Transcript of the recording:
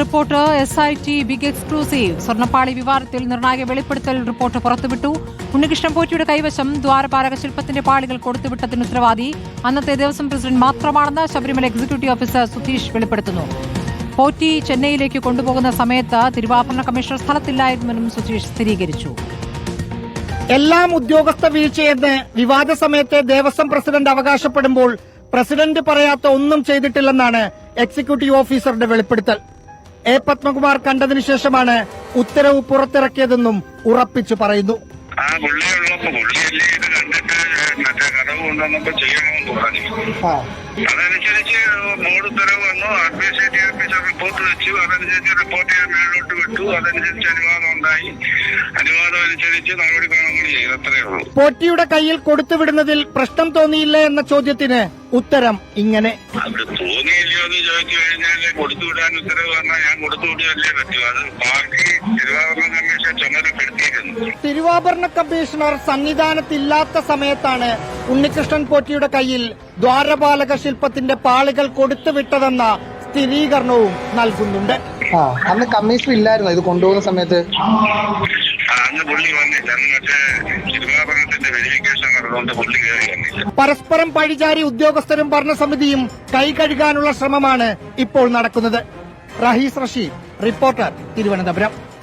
Report S I T big exclusive സ്വർണപ്പാളി വിവാദത്തിൽ നിർണായക വെളിപ്പെടുത്തൽ റിപ്പോർട്ട് പുറത്തുവിട്ടു. ഉണ്ണികൃഷ്ണൻ പോറ്റിയുടെ കൈവശം ദ്വാരപാലക ശില്പത്തിന്റെ പാളികൾ കൊടുത്തുവിട്ടതിന് ഉത്തരവാദി. അന്നത്തെ ദേവസ്വം പ്രസിഡന്റ് മാത്രമാണെന്ന് ശബരിമല എക്സിക്യൂട്ടീവ് ഓഫീസർ സുധീഷ് വെളിപ്പെടുത്തുന്നു. പോറ്റി ചെന്നൈയിലേക്ക് കൊണ്ടുപോകുന്ന സമയത്ത് തിരുവാഭരണ കമ്മീഷണർ സ്ഥലത്തില്ലായിരുന്നെന്നും സുധീഷ് സ്ഥിരീകരിച്ചു. എല്ലാം ഉദ്യോഗസ്ഥ വീഴ്ചയെന്ന് വിവാദ സമയത്തെ ദേവസ്വം പ്രസിഡന്റ് അവകാശപ്പെടുമ്പോൾ പ്രസിഡന്റ് പറയാത്ത ഒന്നും ചെയ്തിട്ടില്ലെന്നാണ് എക്സിക്യൂട്ടീവ് ഓഫീസറുടെ വെളിപ്പെടുത്തൽ. എ പത്മകുമാർ കണ്ടതിനു ശേഷമാണ് ഉത്തരവ് പുറത്തിറക്കിയതെന്നും ഉറപ്പിച്ചു പറയുന്നു. ആ പുള്ളിയല്ലേ ഇത് കണ്ടിട്ട് മറ്റേ കടവ് കൊണ്ടുവന്നപ്പോ ചെയ്യണമെന്ന് പറഞ്ഞു. അതനുസരിച്ച് ബോർഡ് ഉത്തരവ് വന്നു. അഡ്മിനിസ്ട്രേറ്റീവ് റിപ്പോർട്ട് വെച്ചു. അതനുസരിച്ച് റിപ്പോർട്ട് ചെയ്യാൻ മേലോട്ട് വിട്ടു. അതനുസരിച്ച് അനുവാദം ഉണ്ടായി. അനുവാദം അനുസരിച്ച് നടപടിക്രമങ്ങൾ ചെയ്തു. അത്രേ ഉള്ളൂ. പോറ്റിയുടെ കയ്യിൽ കൊടുത്തുവിടുന്നതിൽ പ്രശ്നം തോന്നിയില്ല എന്ന ചോദ്യത്തിന് ഉത്തരം ഇങ്ങനെ. തോന്നിയില്ലയോ എന്ന് ചോദിച്ചു കൊടുത്തു കൊടുത്തുവിടാൻ ഉത്തരവ് പറഞ്ഞാൽ ഞാൻ കൊടുത്തുവിടുകയല്ലേ പറ്റൂ. അത് പാർട്ടി തിരുവാഭരണ കമ്മീഷൻ ചുമതലപ്പെടുത്തിയിരുന്നു തിരുവാഭരണ കമ്മീഷണർ സന്നിധാനത്തില്ലാത്ത സമയത്താണ് ഉണ്ണികൃഷ്ണൻ പോറ്റിയുടെ കയ്യിൽ ദ്വാരപാലക ശില്പത്തിന്റെ പാളികൾ കൊടുത്തുവിട്ടതെന്ന സ്ഥിരീകരണവും നൽകുന്നുണ്ട്. ആ അന്ന് കമ്മീഷൻ ഇല്ലായിരുന്നു. ഇത് കൊണ്ടുപോകുന്ന സമയത്ത്. പരസ്പരം പഴിചാരി ഉദ്യോഗസ്ഥരും ഭരണസമിതിയും കൈ കഴുകാനുള്ള ശ്രമമാണ് ഇപ്പോൾ നടക്കുന്നത്. റഹീസ് റഷീദ് റിപ്പോർട്ടർ തിരുവനന്തപുരം.